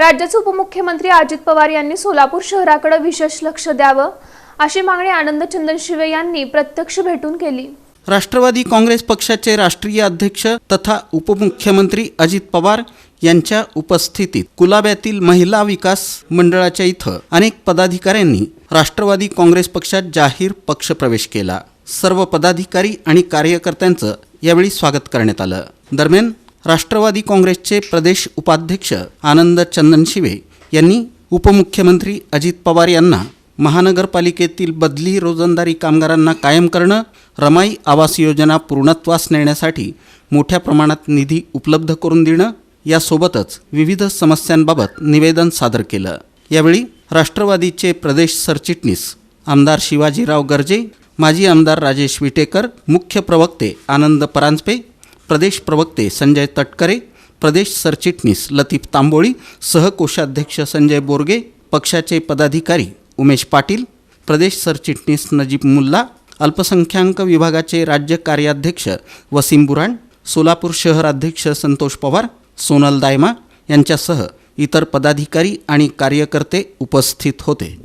राज्याचे उपमुख्यमंत्री अजित पवार यांनी सोलापूर शहराकडे विशेष लक्ष द्यावं अशी मागणी आनंद चंदनशिवे यांनी प्रत्यक्ष भेटून केली. राष्ट्रवादी काँग्रेस पक्षाचे राष्ट्रीय अध्यक्ष तथा उपमुख्यमंत्री अजित पवार यांच्या उपस्थितीत कुलाब्यातील महिला विकास मंडळाच्या इथं अनेक पदाधिकाऱ्यांनी राष्ट्रवादी काँग्रेस पक्षात जाहीर पक्षप्रवेश केला. सर्व पदाधिकारी आणि कार्यकर्त्यांचं यावेळी स्वागत करण्यात आलं. दरम्यान राष्ट्रवादी काँग्रेसचे प्रदेश उपाध्यक्ष आनंद चंदनशिवे यांनी उपमुख्यमंत्री अजित पवार यांना महानगरपालिकेतील बदली रोजंदारी कामगारांना कायम करणं रमाई आवास योजना पूर्णत्वास नेण्यासाठी मोठ्या प्रमाणात निधी उपलब्ध करून देणं यासोबतच विविध समस्यांबाबत निवेदन सादर केलं. यावेळी राष्ट्रवादीचे प्रदेश सरचिटणीस आमदार शिवाजीराव गर्जे माजी आमदार राजेश विटेकर मुख्य प्रवक्ते आनंद परांजपे प्रदेश प्रवक्ते संजय तटकरे प्रदेश सरचिटणीस लतीफ तांबोळी सहकोषाध्यक्ष संजय बोरगे पक्षाचे पदाधिकारी उमेश पाटील प्रदेश सरचिटणीस नजीब मुल्ला अल्पसंख्याक विभागाचे राज्य कार्याध्यक्ष वसीम बुराण सोलापूर शहराध्यक्ष संतोष पवार सोनल दायमा यांच्यासह इतर पदाधिकारी आणि कार्यकर्ते उपस्थित होते.